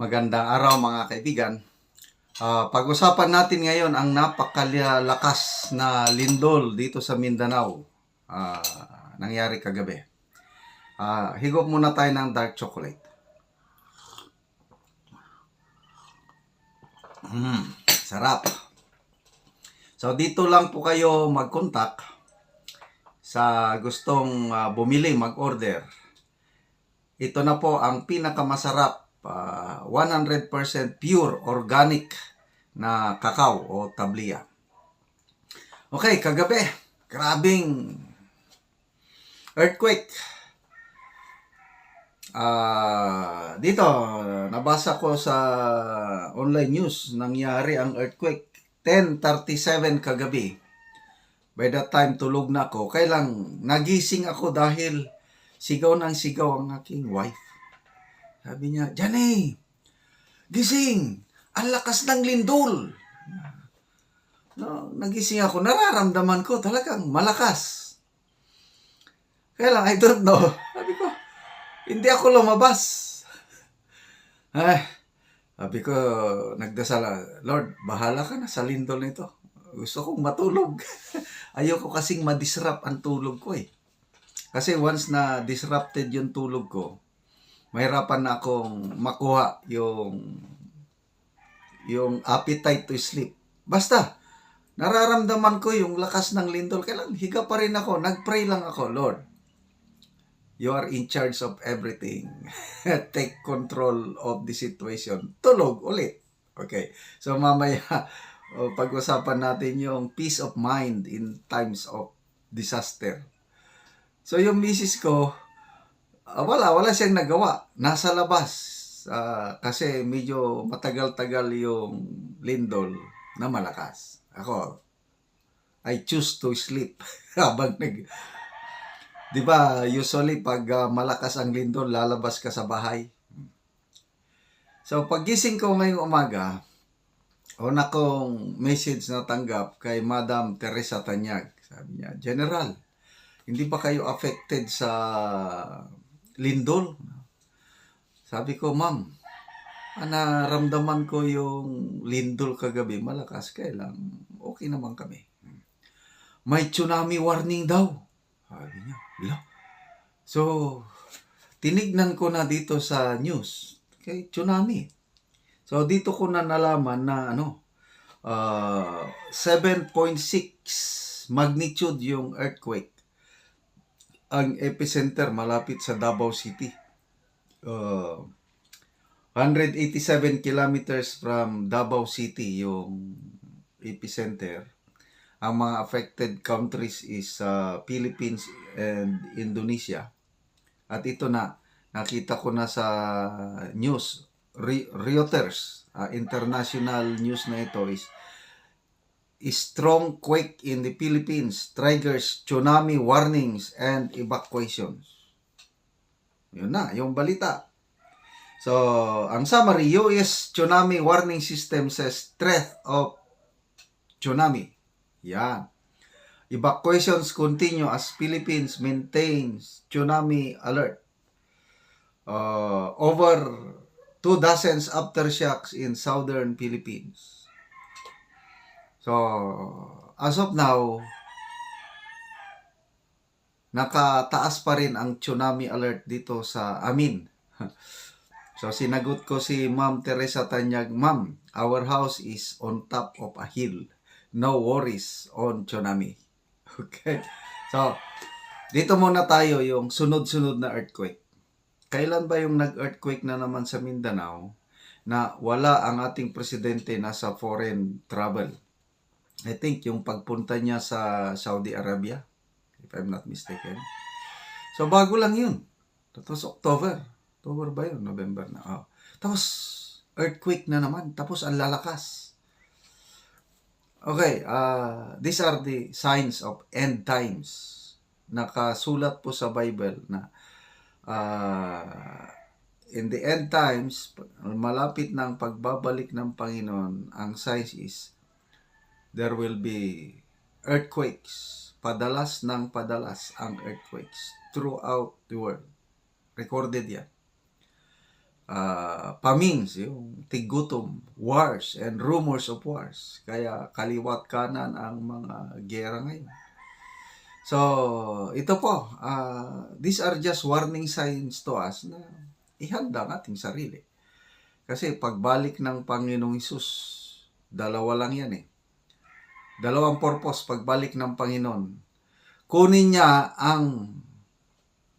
Magandang araw mga kaibigan. Ah, pag-usapan natin ngayon ang napakalakas na lindol dito sa Mindanao. Ah, nangyari kagabi. Ah, higop muna tayo ng dark chocolate. Mm, sarap. So dito lang po kayo mag-contact sa gustong ah, bumili, mag-order. Ito na po ang pinakamasarap ah, 100% pure organic na kakao o tablia. Okay, kagabi, grabing earthquake. Ah, dito nabasa ko sa online news nangyari ang earthquake 10:37 kagabi. By that time tulog na ako. Kailang nagising ako dahil sigaw ng sigaw ang aking wife. Sabi niya, Jane, gising! Ang lakas ng lindol! No, nagising ako, nararamdaman ko talagang malakas. Kaya lang, I don't know. Sabi ko, hindi ako lumabas. Ay, sabi ko, nagdasal, Lord, bahala ka na sa lindol nito. Gusto kong matulog. Ayoko kasing madisrupt ang tulog ko eh. Kasi once na disrupted yung tulog ko, mahirapan na akong makuha yung yung appetite to sleep. Basta, nararamdaman ko yung lakas ng lindol. Kailan higa pa rin ako. Nagpray lang ako, Lord. You are in charge of everything. Take control of the situation. Tulog ulit. Okay. So mamaya, o, pag-usapan natin yung peace of mind in times of disaster. So yung misis ko, wala, wala siyang nagawa. Nasa labas. Ah, kasi medyo matagal-tagal yung lindol na malakas. Ako, I choose to sleep habang nag... Di ba, usually pag ah, malakas ang lindol, lalabas ka sa bahay. So, pagising ko ngayong umaga, una kong message na tanggap kay Madam Teresa Tanyag. Sabi niya, General, hindi ba kayo affected sa lindol? Sabi ko, ma'am, naramdaman ko yung lindol kagabi, malakas, kaya lang, okay naman kami. May tsunami warning daw. Sabi niya, "Hala." So, tinignan ko na dito sa news, kay tsunami. So, dito ko na nalaman na ano, ah, 7.6 magnitude yung earthquake. Ang epicenter malapit sa Davao City. Uh, 187 kilometers from Davao City yung epicenter. Ang mga affected countries is uh, Philippines and Indonesia. At ito na, nakita ko na sa news, Re- Reuters, uh, international news na ito is strong quake in the Philippines triggers tsunami warnings and evacuations. Yun na, yung balita. So, ang summary, US tsunami warning system says threat of tsunami. Yan. Evacuations continue as Philippines maintains tsunami alert. Uh, over two dozens aftershocks in southern Philippines. So, as of now, nakataas pa rin ang tsunami alert dito sa amin. so, sinagot ko si Ma'am Teresa Tanyag, Ma'am, our house is on top of a hill. No worries on tsunami. Okay? So, dito muna tayo yung sunod-sunod na earthquake. Kailan ba yung nag-earthquake na naman sa Mindanao na wala ang ating presidente nasa foreign travel? I think yung pagpunta niya sa Saudi Arabia, if I'm not mistaken. So, bago lang yun. Tapos October. October ba yun? November na. Oh. Tapos, earthquake na naman. Tapos, ang lalakas. Okay, uh, these are the signs of end times. Nakasulat po sa Bible na uh, in the end times, malapit ng pagbabalik ng Panginoon, ang signs is there will be earthquakes. Padalas ng padalas ang earthquakes throughout the world. Recorded yan. ah, famines, yung tigutom, wars, and rumors of wars. Kaya kaliwat kanan ang mga gera ngayon. So, ito po, ah, these are just warning signs to us na ihanda ang ating sarili. Kasi pagbalik ng Panginoong Isus, dalawa lang yan eh. Dalawang purpose pagbalik ng Panginoon. Kunin niya ang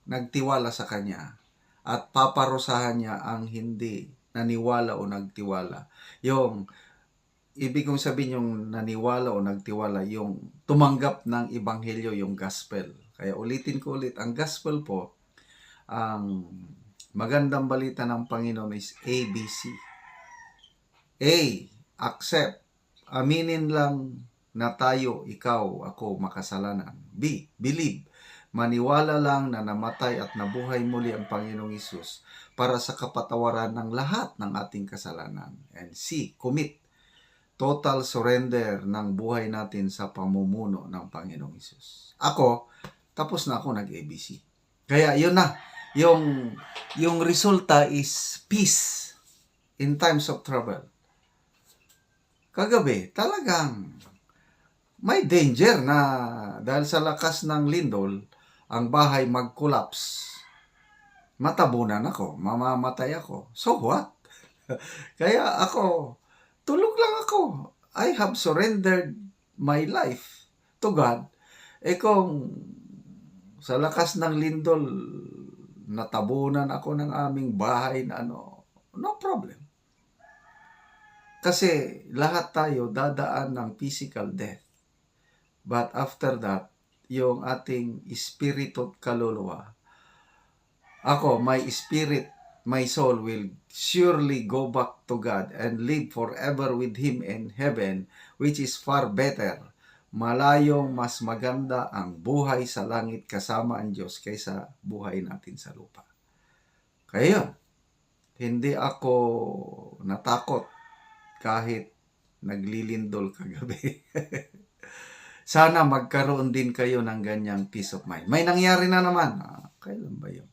nagtiwala sa Kanya at paparusahan niya ang hindi naniwala o nagtiwala. Yung, ibig kong sabihin yung naniwala o nagtiwala, yung tumanggap ng Ebanghelyo, yung gospel. Kaya ulitin ko ulit, ang gospel po, ang magandang balita ng Panginoon is ABC. A, accept. Aminin lang na tayo, ikaw, ako, makasalanan. B, believe. Maniwala lang na namatay at nabuhay muli ang Panginoong Isus para sa kapatawaran ng lahat ng ating kasalanan. And C, commit. Total surrender ng buhay natin sa pamumuno ng Panginoong Isus. Ako, tapos na ako nag-ABC. Kaya yun na, yung, yung resulta is peace in times of trouble. Kagabi, talagang may danger na dahil sa lakas ng lindol, ang bahay mag-collapse. Matabunan ako, mamamatay ako. So what? Kaya ako, tulog lang ako. I have surrendered my life to God. Eh kung sa lakas ng lindol, natabunan ako ng aming bahay na ano, no problem. Kasi lahat tayo dadaan ng physical death. But after that, yung ating espiritu at kaluluwa, ako, my spirit, my soul will surely go back to God and live forever with Him in heaven, which is far better. Malayong mas maganda ang buhay sa langit kasama ang Diyos kaysa buhay natin sa lupa. Kaya hindi ako natakot kahit naglilindol kagabi. Sana magkaroon din kayo ng ganyang peace of mind. May nangyari na naman. Ah, kailan ba yun?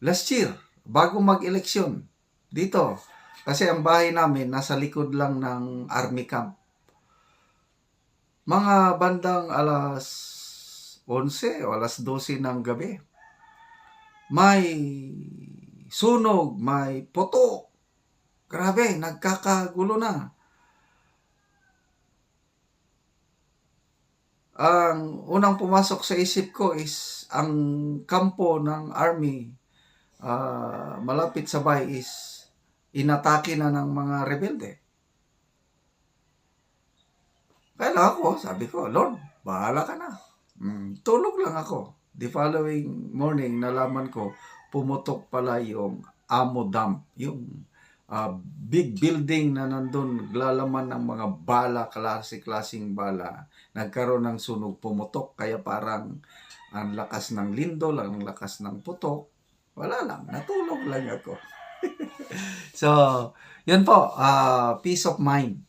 Last year, bago mag-eleksyon, dito. Kasi ang bahay namin nasa likod lang ng army camp. Mga bandang alas 11 o alas 12 ng gabi. May sunog, may putok. Grabe, nagkakagulo na. Ang unang pumasok sa isip ko is ang kampo ng army ah, malapit sa bahay is inatake na ng mga rebelde. Kaya ako, sabi ko, Lord, bahala ka na. Mm, tulog lang ako. The following morning, nalaman ko, pumutok pala yung Amo Dam, yung ah, big building na nandun, lalaman ng mga bala, klase-klaseng bala nagkaroon ng sunog pumutok kaya parang ang lakas ng lindol, ang lakas ng putok. Wala lang, natulog lang ako. so, yun po, ah, peace of mind.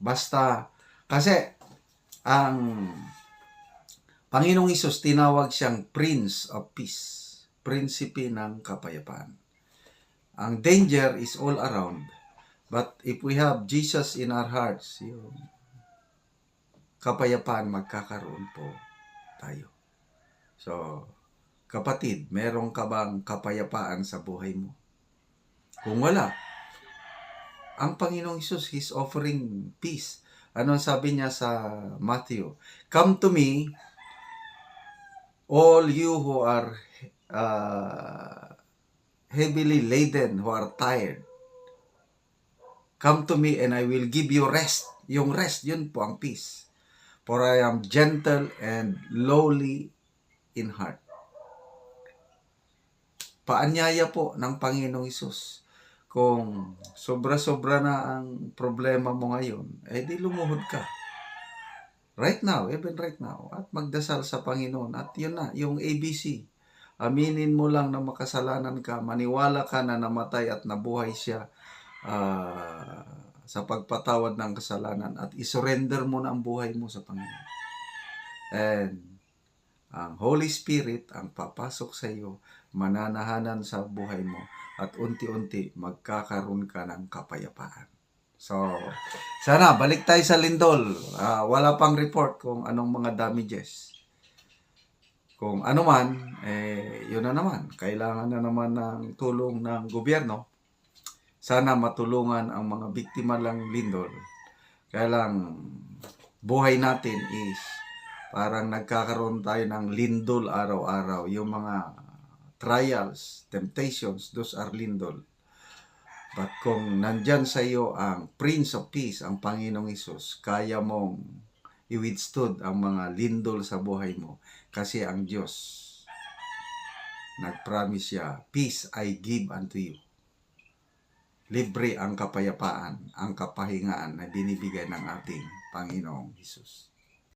Basta, kasi, ang Panginoong Isus tinawag siyang Prince of Peace, Prinsipe ng Kapayapaan. Ang danger is all around. But if we have Jesus in our hearts, yun, kapayapaan magkakaroon po tayo. So, kapatid, meron ka bang kapayapaan sa buhay mo? Kung wala, ang Panginoong Isus, He's offering peace. Ano sabi niya sa Matthew? Come to me, all you who are uh, heavily laden, who are tired. Come to me and I will give you rest. Yung rest, yun po ang peace. For I am gentle and lowly in heart. Paanyaya po ng Panginoong Isus. Kung sobra-sobra na ang problema mo ngayon, eh di lumuhod ka. Right now, even right now. At magdasal sa Panginoon. At yun na, yung ABC. Aminin mo lang na makasalanan ka. Maniwala ka na namatay at nabuhay siya ah, sa pagpatawad ng kasalanan. At isurrender mo na ang buhay mo sa Panginoon. And ang Holy Spirit ang papasok sa iyo mananahanan sa buhay mo at unti-unti magkakaroon ka ng kapayapaan. So, sana balik tayo sa lindol. Ah, wala pang report kung anong mga damages. Kung ano man, eh, yun na naman. Kailangan na naman ng tulong ng gobyerno. Sana matulungan ang mga biktima lang lindol. Kaya lang, buhay natin is parang nagkakaroon tayo ng lindol araw-araw. Yung mga trials, temptations, those are lindol. But kung nandyan sa iyo ang Prince of Peace, ang Panginoong Isus, kaya mong i-withstood ang mga lindol sa buhay mo kasi ang Diyos nag-promise siya, peace I give unto you. Libre ang kapayapaan, ang kapahingaan na binibigay ng ating Panginoong Isus.